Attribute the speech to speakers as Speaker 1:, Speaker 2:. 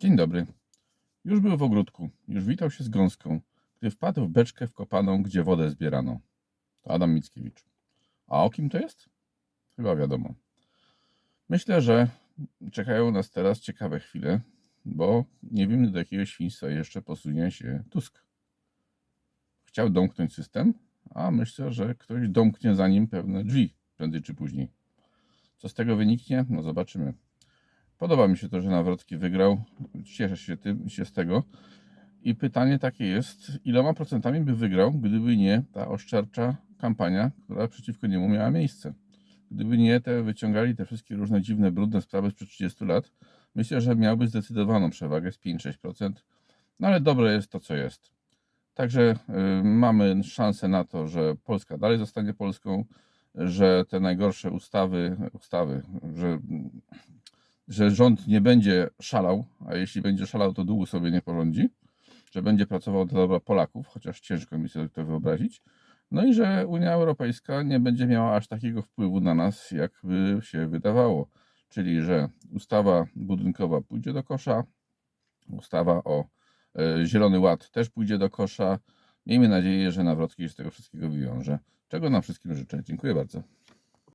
Speaker 1: Dzień dobry. Już był w ogródku, już witał się z gąską, gdy wpadł w beczkę wkopaną, gdzie wodę zbierano. To Adam Mickiewicz. A o kim to jest? Chyba wiadomo. Myślę, że czekają nas teraz ciekawe chwile, bo nie wiem, do jakiego świństwa jeszcze posunie się Tusk. Chciał domknąć system, a myślę, że ktoś domknie za nim pewne drzwi, prędzej czy później. Co z tego wyniknie? No zobaczymy. Podoba mi się to, że Nawrocki wygrał. Cieszę się, tym, się z tego. I pytanie takie jest, iloma procentami by wygrał, gdyby nie ta oszczercza kampania, która przeciwko niemu miała miejsce. Gdyby nie te wyciągali te wszystkie różne dziwne, brudne sprawy sprzed 30 lat, myślę, że miałby zdecydowaną przewagę z 5-6%. No ale dobre jest to, co jest. Także y, mamy szansę na to, że Polska dalej zostanie Polską, że te najgorsze ustawy, ustawy, że że rząd nie będzie szalał, a jeśli będzie szalał, to długo sobie nie porządzi, że będzie pracował dla dobra Polaków, chociaż ciężko mi sobie to wyobrazić. No i że Unia Europejska nie będzie miała aż takiego wpływu na nas, jakby się wydawało. Czyli, że ustawa budynkowa pójdzie do kosza, ustawa o e, Zielony Ład też pójdzie do kosza. Miejmy nadzieję, że Nawrocki się z tego wszystkiego wywiąże. Czego nam wszystkim życzę. Dziękuję bardzo.